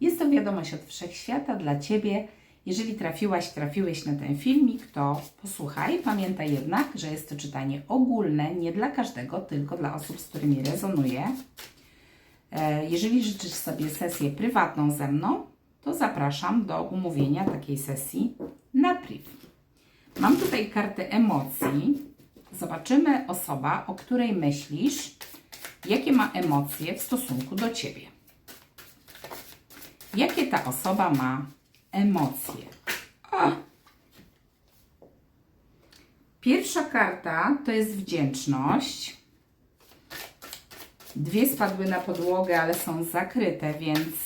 Jest to wiadomość od wszechświata dla Ciebie. Jeżeli trafiłaś, trafiłeś na ten filmik, to posłuchaj. Pamiętaj jednak, że jest to czytanie ogólne, nie dla każdego, tylko dla osób, z którymi rezonuje. E, Jeżeli życzysz sobie sesję prywatną ze mną, to zapraszam do umówienia takiej sesji na priv. Mam tutaj kartę emocji. Zobaczymy osoba, o której myślisz, jakie ma emocje w stosunku do Ciebie. Jakie ta osoba ma emocje? O! Pierwsza karta to jest wdzięczność. Dwie spadły na podłogę, ale są zakryte, więc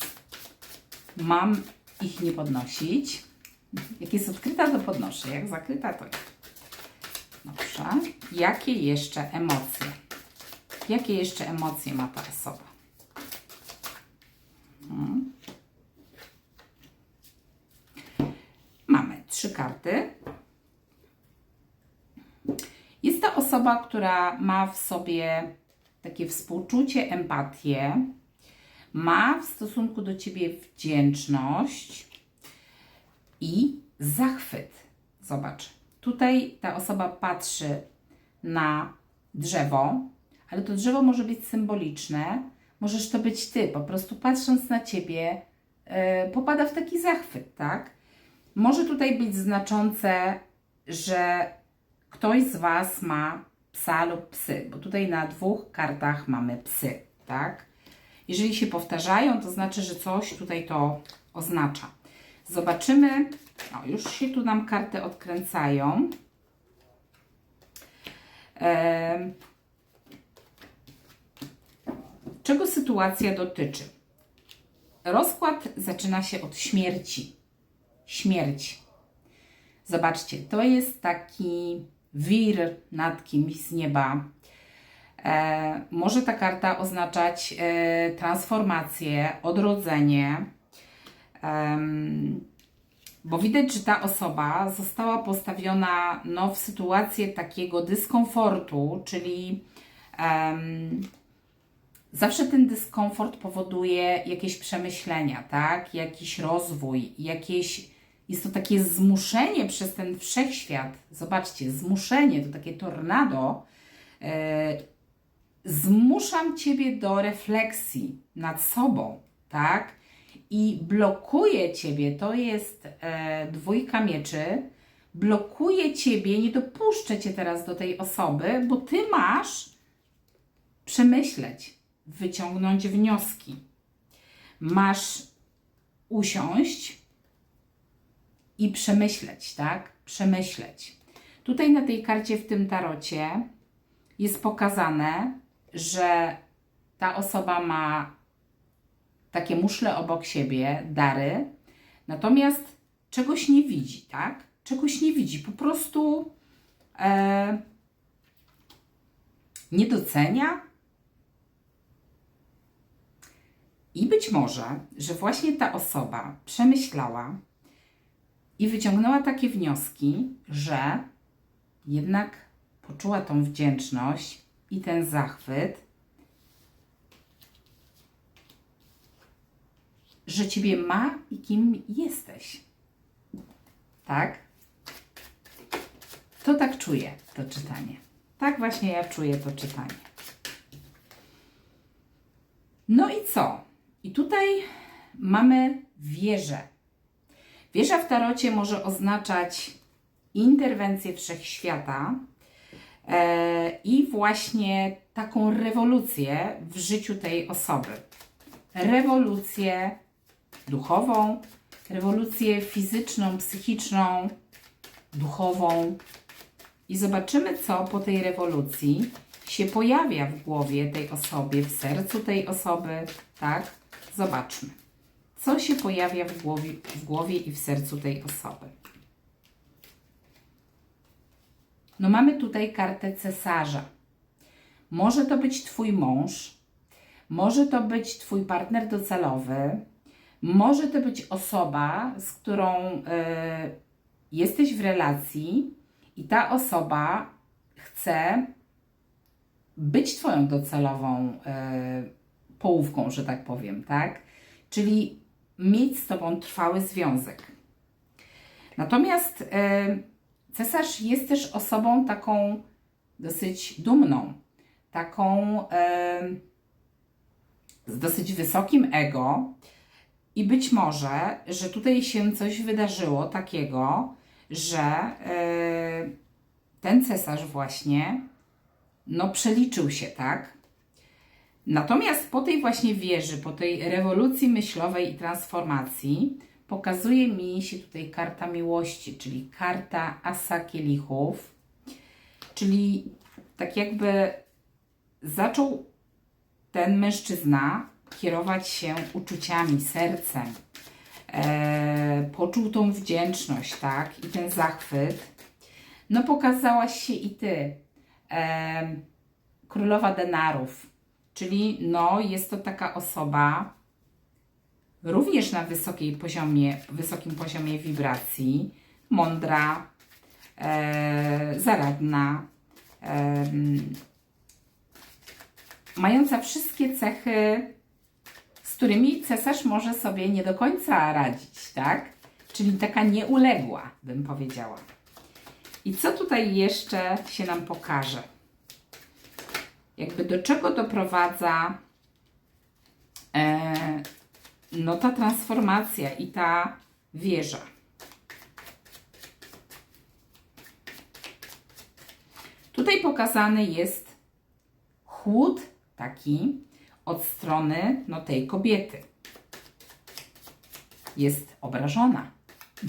mam ich nie podnosić. Jak jest odkryta, to podnoszę. Jak zakryta, to. Dobrze. Jakie jeszcze emocje? Jakie jeszcze emocje ma ta osoba? Mhm. Mamy trzy karty. Jest to osoba, która ma w sobie takie współczucie, empatię, ma w stosunku do ciebie wdzięczność i zachwyt. Zobacz, tutaj ta osoba patrzy na drzewo, ale to drzewo może być symboliczne, możesz to być ty, po prostu patrząc na ciebie, yy, popada w taki zachwyt, tak? Może tutaj być znaczące, że ktoś z Was ma psa lub psy, bo tutaj na dwóch kartach mamy psy, tak? Jeżeli się powtarzają, to znaczy, że coś tutaj to oznacza. Zobaczymy. O, już się tu nam karty odkręcają. Czego sytuacja dotyczy? Rozkład zaczyna się od śmierci. Śmierć. Zobaczcie, to jest taki wir nad kimś z nieba. E, może ta karta oznaczać e, transformację, odrodzenie, Em, bo widać, że ta osoba została postawiona no, w sytuację takiego dyskomfortu, czyli em, zawsze ten dyskomfort powoduje jakieś przemyślenia, tak? Jakiś rozwój, jakieś. Jest to takie zmuszenie przez ten wszechświat. Zobaczcie, zmuszenie to takie tornado. E, zmuszam ciebie do refleksji nad sobą, tak? I blokuje ciebie, to jest e, dwójka mieczy, blokuje ciebie, nie dopuszczę cię teraz do tej osoby, bo ty masz przemyśleć, wyciągnąć wnioski. Masz usiąść i przemyśleć, tak? Przemyśleć. Tutaj na tej karcie w tym tarocie jest pokazane, że ta osoba ma takie muszle obok siebie, dary, natomiast czegoś nie widzi, tak? Czegoś nie widzi, po prostu e, nie docenia. I być może, że właśnie ta osoba przemyślała i wyciągnęła takie wnioski, że jednak poczuła tą wdzięczność i ten zachwyt, że Ciebie ma i kim jesteś. Tak? To tak czuję to czytanie. Tak właśnie ja czuję to czytanie. No i co? I tutaj mamy wieżę. Wieża w tarocie może oznaczać interwencję wszechświata e, i właśnie taką rewolucję w życiu tej osoby. Rewolucję duchową, rewolucję fizyczną, psychiczną, duchową. I zobaczymy, co po tej rewolucji się pojawia w głowie tej osoby, w sercu tej osoby, tak? Zobaczmy, co się pojawia w głowie, w głowie i w sercu tej osoby. No mamy tutaj kartę cesarza. Może to być Twój mąż, może to być Twój partner docelowy, może to być osoba, z którą y, jesteś w relacji i ta osoba chce być Twoją docelową y, połówką, że tak powiem, tak? Czyli mieć z Tobą trwały związek. Natomiast e, cesarz jest też osobą taką dosyć dumną, taką e, z dosyć wysokim ego. I być może, że tutaj się coś wydarzyło takiego, że e, ten cesarz właśnie no przeliczył się, tak? Natomiast po tej właśnie wieży, po tej rewolucji myślowej i transformacji, pokazuje mi się tutaj karta miłości, czyli karta asa kielichów, czyli tak jakby zaczął ten mężczyzna kierować się uczuciami, sercem, e, poczuł tą wdzięczność, tak, i ten zachwyt. No, pokazałaś się i ty, e, królowa denarów, czyli no, jest to taka osoba również na wysokiej poziomie, wysokim poziomie wibracji, mądra, e, zaradna, e, mająca wszystkie cechy, z którymi cesarz może sobie nie do końca radzić, tak? Czyli taka nieuległa, bym powiedziała. I co tutaj jeszcze się nam pokaże? Jakby do czego doprowadza e, no ta transformacja i ta wieża. Tutaj pokazany jest chłód taki od strony no, tej kobiety. Jest obrażona.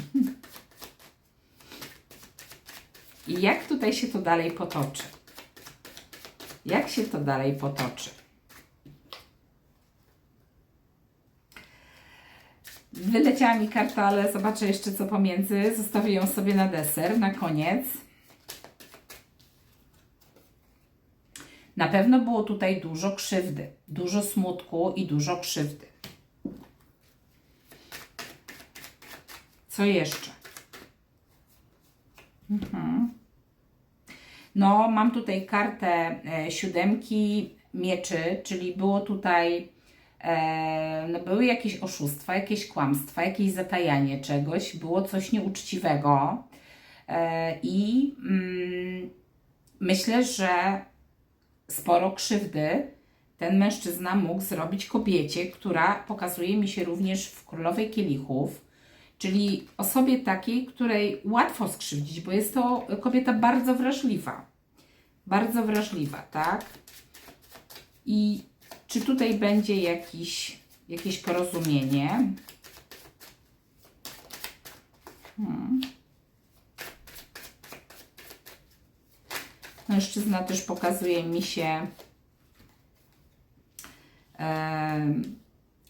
I jak tutaj się to dalej potoczy? Jak się to dalej potoczy? Wyleciała mi karta, ale zobaczę jeszcze co pomiędzy. Zostawię ją sobie na deser, na koniec. Na pewno było tutaj dużo krzywdy, dużo smutku i dużo krzywdy. Co jeszcze? Mhm. No, mam tutaj kartę e, siódemki mieczy, czyli było tutaj, e, no były jakieś oszustwa, jakieś kłamstwa, jakieś zatajanie czegoś, było coś nieuczciwego. E, i mm, myślę, że sporo krzywdy ten mężczyzna mógł zrobić kobiecie, która pokazuje mi się również w Królowej Kielichów, czyli osobie takiej, której łatwo skrzywdzić, bo jest to kobieta bardzo wrażliwa. Bardzo wrażliwa, tak? I czy tutaj będzie jakiś, jakieś porozumienie? Hmm. Mężczyzna też pokazuje mi się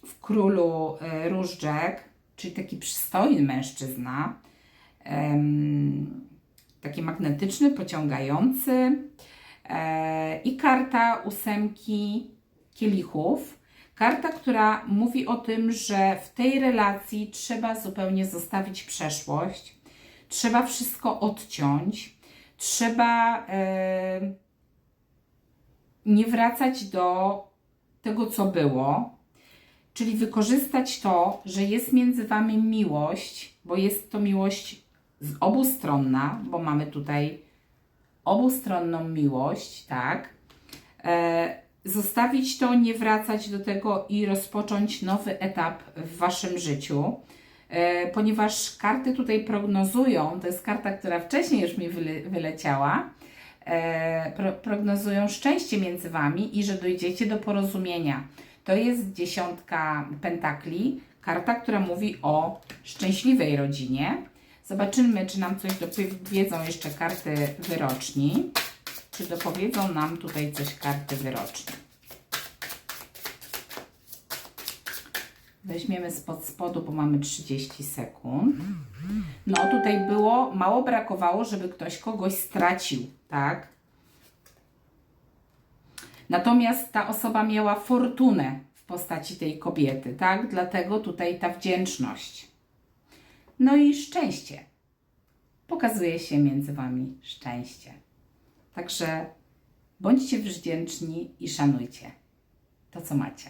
w królu e, różdżek, czyli taki przystojny mężczyzna, taki magnetyczny, pociągający e, i karta ósemki kielichów. Karta, która mówi o tym, że w tej relacji trzeba zupełnie zostawić przeszłość, trzeba wszystko odciąć, trzeba e, nie wracać do tego, co było, czyli wykorzystać to, że jest między Wami miłość, bo jest to miłość obustronna, bo mamy tutaj obustronną miłość, tak? E, zostawić to, nie wracać do tego i rozpocząć nowy etap w Waszym życiu. E, ponieważ karty tutaj prognozują, to jest karta, która wcześniej już mi wyle, wyleciała, e, pro, prognozują szczęście między Wami i że dojdziecie do porozumienia. To jest dziesiątka pentakli, karta, która mówi o szczęśliwej rodzinie. Zobaczymy, czy nam coś dopowiedzą jeszcze karty wyroczni, czy dopowiedzą nam tutaj coś karty wyroczni. Weźmiemy spod spodu, bo mamy 30 sekund. No tutaj było, mało brakowało, żeby ktoś kogoś stracił, tak? Natomiast ta osoba miała fortunę w postaci tej kobiety, tak? Dlatego tutaj ta wdzięczność. No i szczęście. Pokazuje się między Wami szczęście. Także bądźcie wdzięczni i szanujcie to, co macie.